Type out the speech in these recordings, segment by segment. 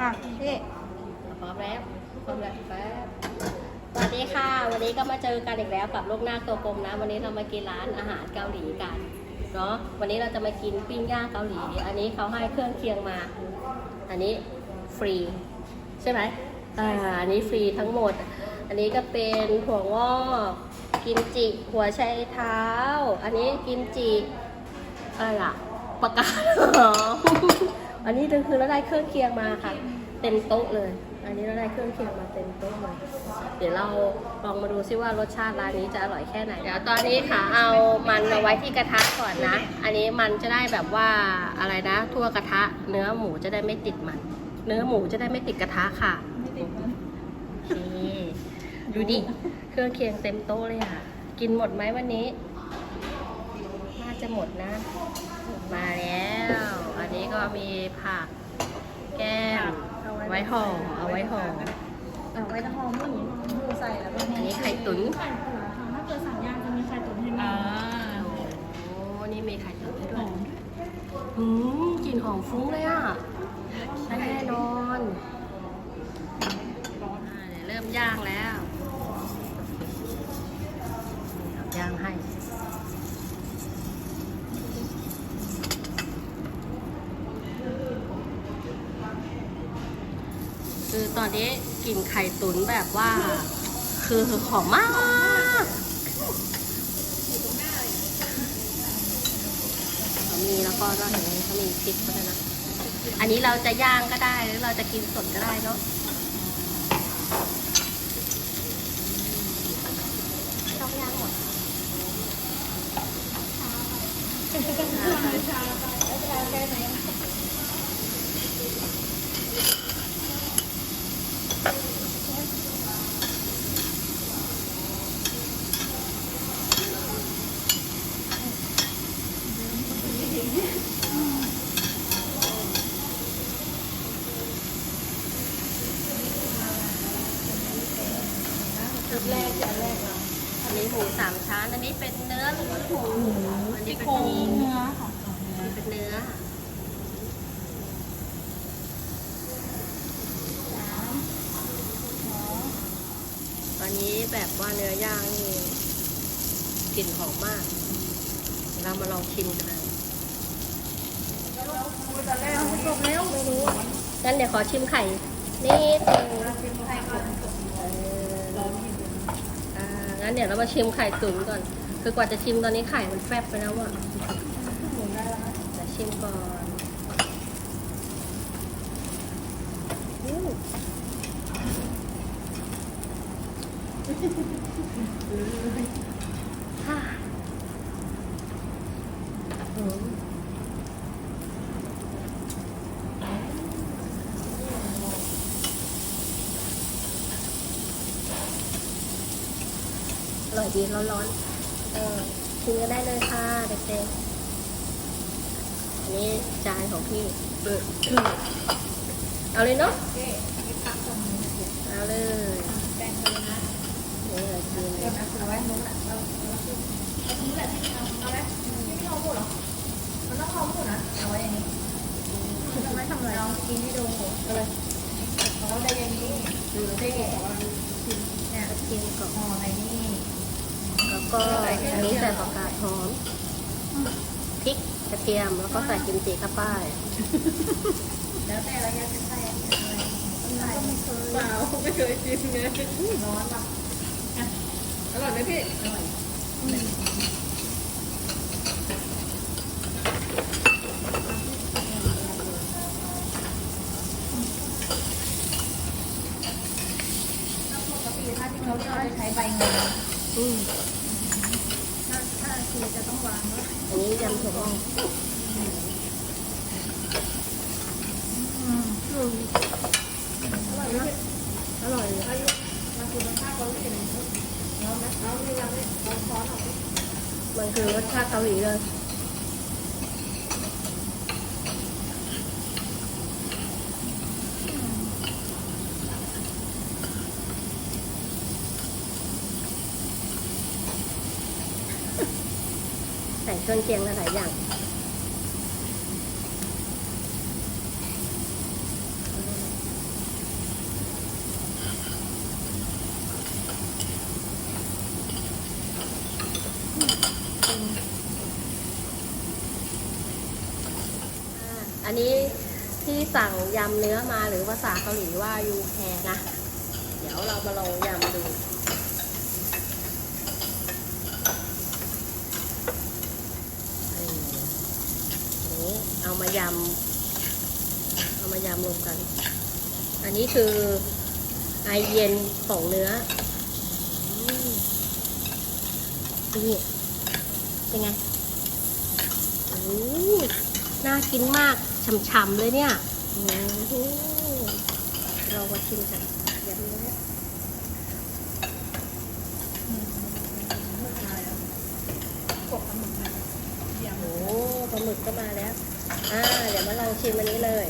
อะพี่พร้อมแล้วพร้อมแล้วแป๊บสวัสดีค่ะ วันนี้ก็มาเจอกันอีกแล้วกับโลูกนาตัวกลมนะ วันนี้เรามากินร้านอาหารเกาหลีกันเนาะวันนี้เราจะมากินปิ้งย่างเกาหลี อันนี้เขาให้เครื่องเคียงมา อันนี้ฟรี ใช่ไหมอ่าอันนี้ฟรีทั้งหมด อันนี้ก็เป็นถั่วงอกกิมจิหัวไชเท้า อันนี้กิมจิอะไรล่ะปากกา อันนี้คือเราได้เครื่องเคียงมาค่ะ เต็มโต๊ะเลย อันนี้เราได้เครื่องเคียงมาเต็มโต๊ะเลยเดี๋ยวเราลองมาดูซิว่ารสชาติร้านนี้จะอร่อยแค่ไหน เดี๋ยวตอนนี้ค่ะเอามันมาไว้ที่กระทะก่อนนะ อันนี้มันจะได้แบบว่าอะไรนะ ทั่วกระทะ เนื้อหมูจะได้ไม่ติดมัน เนื้อหมูจะได้ไม่ติดกระทะค่ะไม่ติดมันโอเคดูดิ เครื่องเคียงเต็มโต๊ะเลยค่ะ กินหมดไหมวันนี้ น่าจะหมดนะ มาแล้ว อันนี้ก็มีผักแก้มไว้ห่อเอาไว้ห่อเอาไว้ทั้งห่อหมูหมูใส่แล้วก็อันนี้ไข่ตุ๋นไข่ตุ๋นค่ะถ้าเกิดสั่งย่างจะมีไข่ตุ๋นให้มาโอ้นี่มีไข่ตุ๋นให้ด้วยอืมกลิ่นหอมฟุ้งเลยอะแน่นอนอ่าเดี๋ยวเริ่มย่างแล้ว ตอนนี้กลิ่นไข่ตุ๋นแบบว่า คือหอมมาก มีแล้วก็นอกจากนี้เขามีพริกด้วยนะ อันนี้เราจะย่างก็ได้หรือเราจะกินสดก็ได้เนาะต้องย่างหมดชาไปแล้วจะเอาแค่ไหน จุดแรกจุดแรกเราอันนี้หมูสามชั้น อันนี้เป็น เนื้อหรือหมูอันนี้ซี่เป็นโครงหมูเนื้อค่ะอันนี้เป็นเนื้อสามสองอันนี้แบบว่าเนื้อย่างนี่กลิ่นหอมมาก เรามาลองชิมกันนะตอนแรกมันจบแล้วไม่รู้อะงั้นเดี๋ยวขอชิมไข่นิดนึงชิมไข่ก่อนเอออ่างั้นเดี๋ยวเรามาชิมไข่ตุ๋นก่อน คือกว่าจะชิมตอนนี้ไข่มันแฟบไปแล้วอะหมุนได้แล้วนะชิมก่อนอู้ฮ่าอืมอร่อยดีร้อนๆ เออกินก็ได้เลยค่ะเด็กๆอันนี้จานของพี่ เออเอาเลยเนาะเคมีผักตรงนี้นะเดี๋ยวเอาเลยแบ่งกันเลยนะเลยกินเลเดี๋ยวนะเอาไว้นู้นแหละเราเราเอาตรงนี้แหละที่เอาเอาไว้ที่ไม่เอาหมดหรอมันต้องเอาหมดนะเอาไว้อย่างนี้จะไม่ทำอะไรเอากินให้ดูเอาเลยเขาได้อย่างนี้ดูได้ของเรากินเนี่ยกินก่อนห่อในนี่แล้ว ก็อันนี้ใส่ผักกาดหอมพริกกระเทียมแล้วก็ใส่กิมจิเข้าไปแล้วแต่ราอยากจะใส่อะไรใส่ไม่เคยเปล่าไม่เคยกินไงร้อนป่ะอร่อยไหมพี่อร่อยปกติถ้าที่เราจะใช้ใบเงินอืม ถ้าถ้าคือจะต้องวางไว้ อันนี้ยำถั่วงอก อืม อืม อร่อยนะ อร่อย อายุมาคุณภาพเราไม่เห็นเรานะเราไม่ยังไม่เราซ้อ นออกมันคือรสชาติเกาหลีเลยใส่เครื่องเคียงหลายอย่าง อันนี้ที่สั่งยำเนื้อมาหรือภาษาเกาหลีว่ายูแฮนะ เดี๋ยวเรามาลองยำดูอันนี้เอามายำเอามายำรวมกัน อันนี้คือไอเย็นของเนื้อนี่เป็นไง โอ้ น่ากินมากฉ่ำๆเลยเนี่ยเรามาชิมกันยำเนื้อปลาหมึกนะยำโอ้ปลาหมึกก็มาแล้ว อ่า เดี๋ยวมาลองชิมอันนี้เลย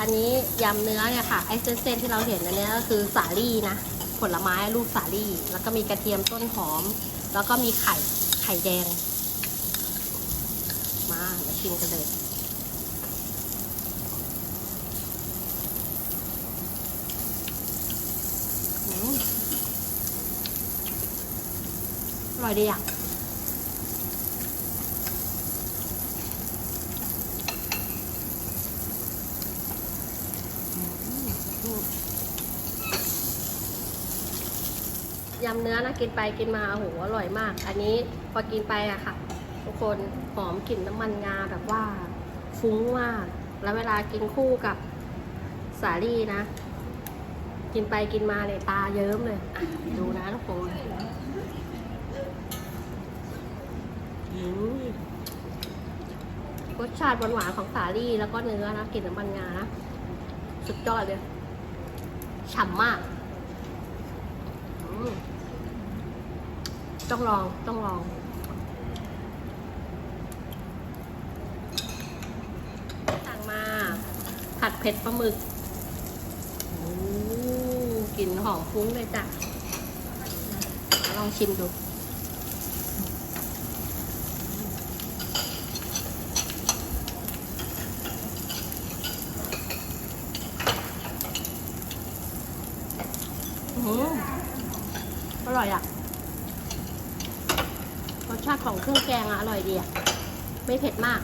อันนี้ยำเนื้อเนี่ยค่ะ ไอ้เส้นๆที่เราเห็นอันนี้ก็คือสาลี่นะ ผลไม้ลูกสาลี่ แล้วก็มีกระเทียมต้นหอม แล้วก็มีไข่ ไข่แดง มาเดี๋ยวชิมกันเลย อืมอ ร่อยดีอะยำเนื้อนะกินไปกินมาโอ้โหอร่อยมาก อันนี้พอกินไปอะค่ะ ทุกคนหอมกลิ่นน้ำมันงาแบบว่าฟุ้งมาก แล้วเวลากินคู่กับสาลี่นะ กินไปกินมาเนี่ยตาเยิ้มเลย ดูนะทุกคน รสชาติหวานๆของสาลี่แล้วก็เนื้อนะกลิ่นน้ำมันงานะ สุดยอดเลย ฉ่ำมาก ต้องลอง ต้องลองสั่งมา ผัดเผ็ดปลาหมึกกลิ่นหอมฟุ้งเลยจ้ะ ลองชิมดู อืมอ ร่อยอะ รสชาติของเครื่องแกงอะอร่อยดีอะ ไม่เผ็ดมาก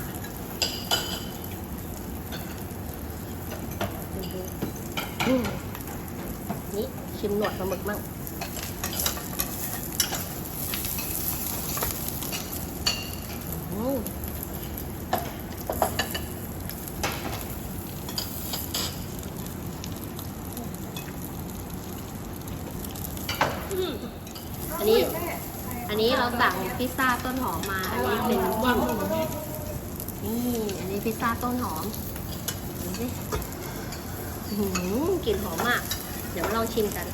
นี่ชิมหนวดปลาหมึกมั่งอืมอืมอั นนี้อันนี้เราสั่งพิซซ่าต้นหอมมา อันนี้เป็นจิ้มนี่ อันนี้พิซซ่าต้นหอมดูสิหืมกลิ่นหอมมาก เดี๋ยวมาลองชิมกัน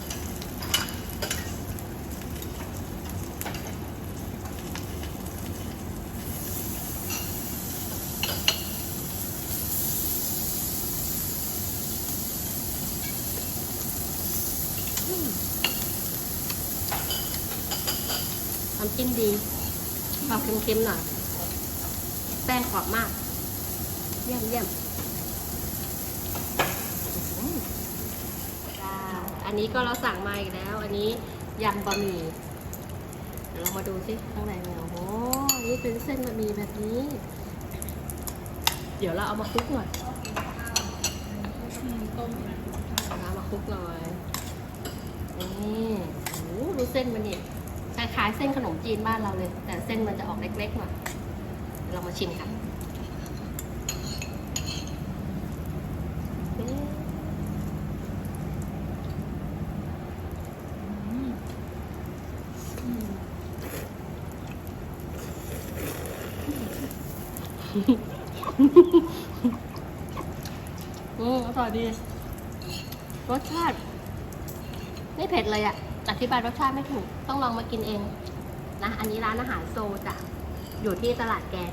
น้ำจิ้มดีออกเค็มๆหน่อย แป้งกรอบมาก เยี่ยมเยี่ยมอันนี้ก็เราสั่งมาอีกแล้ว อันนี้ยำบะหมี่ เดี๋ยวเรามาดูสิข้างในเป็นไงโอ้โห นี่เป็นเส้นบะหมี่แบบนี้ เดี๋ยวเราเอามาคลุกหน่อยเอามาคลุกหน่อย นี่ โอ้ดูเส้นมันเนี่ย คล้ายๆเส้นขนมจีนบ้านเราเลย แต่เส้นมันจะออกเล็กๆหน่อยเดี๋ยวเรามาชิมกันเอ๊ะอืมอร่อยดี รสชาติ ไม่เผ็ดเลยอะ อธิบายรสชาติไม่ถูก ต้องลองมากินเองนะ อันนี้ร้านอาหารโซจ้ะอยู่ที่ตลาดแกง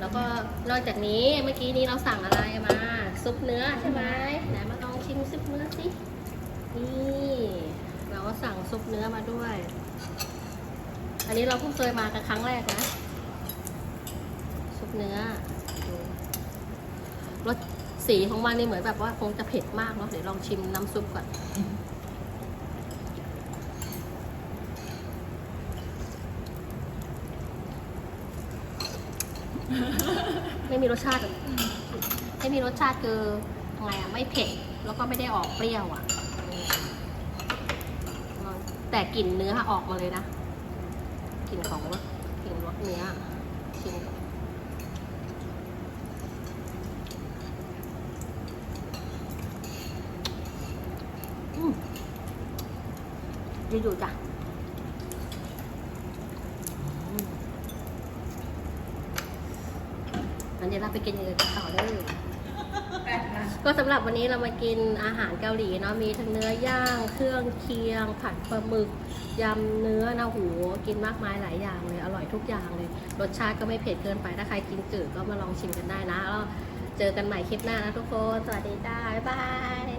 แล้วก็นอกจากนี้เมื่อกี้นี้เราสั่งอะไรมา ซุปเนื้อใช่ไหมไหนมาลองชิมซุปเนื้อสินี่เราก็สั่งซุปเนื้อมาด้วย อันนี้เราเพิ่งเคยมากันครั้งแรกนะ ซุปเนื้อรส สีของมันนี่เหมือนแบบว่าคงจะเผ็ดมากเนาะเดี๋ยวลองชิมน้ำซุปก่อนไม่มีรสชาติไม่มีรสชาติคือไงอะไม่เผ็ดแล้วก็ไม่ได้ออกเปรี้ยวอะ แต่กลิ่นเนื้อออกมาเลยนะกลิ่นของรสกลิ่นรสเนื้อชิมก่อน ดีอยู่จ้ะอืมงั้นเดี๋ยวเราไปกินอย่างอื่นกันต่อเลยแปดนะก็สำหรับวันนี้เรามากินอาหารเกาหลีเนาะมีทั้งเนื้อย่างเครื่องเคียง ผัดปลาหมึกยำเนื้อนะหูกินมากมายหลายอย่างเลยอร่อยทุกอย่างเลย รสชาติก็ไม่เผ็ดเกินไปถ้าใครกินจืดก็มาลองชิมกันได้นะแล้วเจอกันใหม่คลิปหน้านะทุกคน สวัสดีจ้าบ๊ายบาย